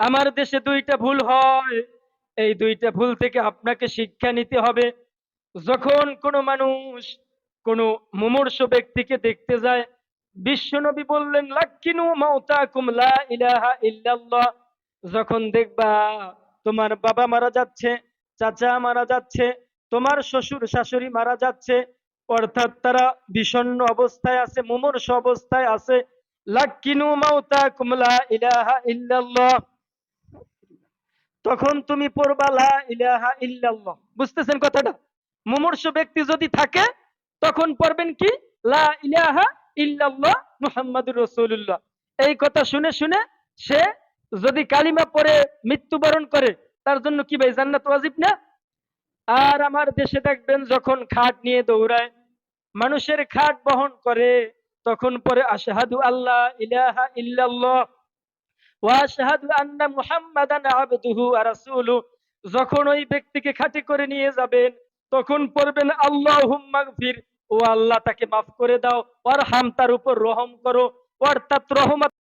আমার দেশে দুইটা ভুল হয়। এই দুইটা ভুল থেকে আপনাকে শিক্ষা নিতে হবে। যখন কোনো মানুষ কোনো মুমূর্ষ ব্যক্তিকে দেখতে যায় বিশ্বনবী বললেন, লাক্কিনু মাউতাকুম লা ইলাহা ইল্লাল্লাহ। যখন দেখবা তোমার বাবা মারা যাচ্ছে, চাচা মারা যাচ্ছে, তোমার শ্বশুর শাশুড়ি মারা যাচ্ছে, অর্থাৎ তারা বিষণ্ণ অবস্থায় আছে, মুমূর্ষ অবস্থায় আছে, লাক্কিনু মাউতাকুম লা ইলাহা ইল্লাল্লাহ। তখন তুমি পড়বা, লা ইলাহা ইল্লাল্লাহ। বুঝতেছেন কথাটা? মুমূর্ষ ব্যক্তি যদি থাকে, তখন পড়বেন কি? লা ইলাহা ইল্লাল্লাহ মুহাম্মাদুর রাসূলুল্লাহ। এই কথা শুনে শুনে সে যদি কালিমা পড়ে, মৃত্যুবরণ করে, তার জন্য কি ভাই, জান্নাত ওয়াজিব না? আর আমার দেশে দেখবেন, যখন খাট নিয়ে দৌড়ায়, মানুষের খাট বহন করে, তখন পরে আশহাদু আল্লাহ ইলাহা ইল্লাল্লাহ যখন ওই ব্যক্তিকে খাটি করে নিয়ে যাবেন, তখন পড়বেন, আল্লাহুম্মা গফির। ও আল্লাহ তাকে মাফ করে দাও ওর হাম তার উপর রহম করো অর্থাৎ রহমত